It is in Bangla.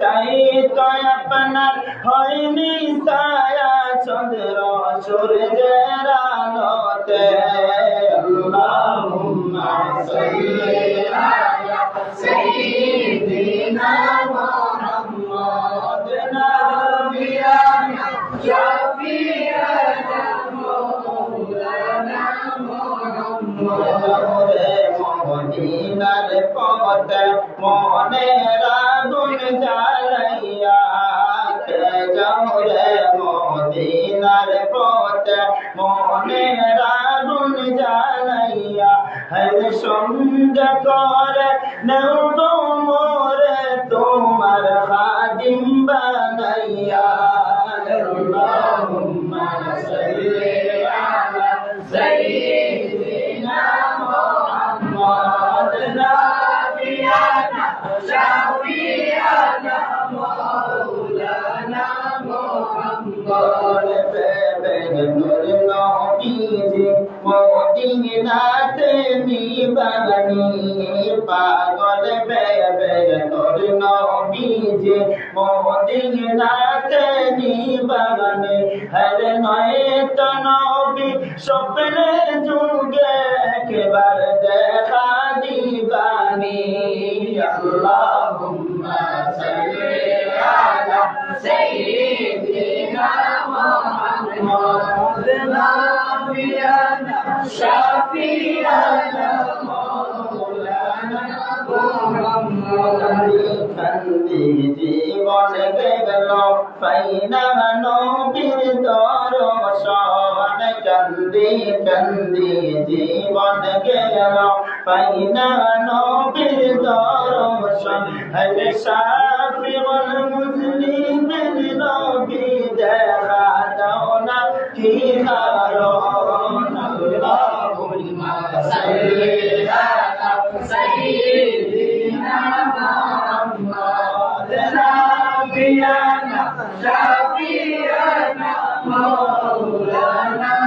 কাই তো আপনার হয়নি সায়া চন্দ্র সূর্যের মদিনার পথে মনে রাগুন জ্বালাইয়া, কে যাও রে মদিনার পথ মনে রাগুন জ্বালাইয়া, হর সঙ্গ করে নব পাগল বেবেন নূর নবীজি মদিনাতে নিবানি হর নয় স্বপ্নে যুগে একবার দেখা اللهم صل على سيدنا محمد نبينا شفيعنا مولانا محمد فانتي جيبا سكبر فإنها نوبي கந்தி ஜீவன் கேளலாம் பைனானோபிதோரம் ஹரி சாபிவல் முஸ்லிமின் நோபி தராதோனா கீதாரோ اللهم صل على سيدنا محمد نبينا شفيعنا مولانا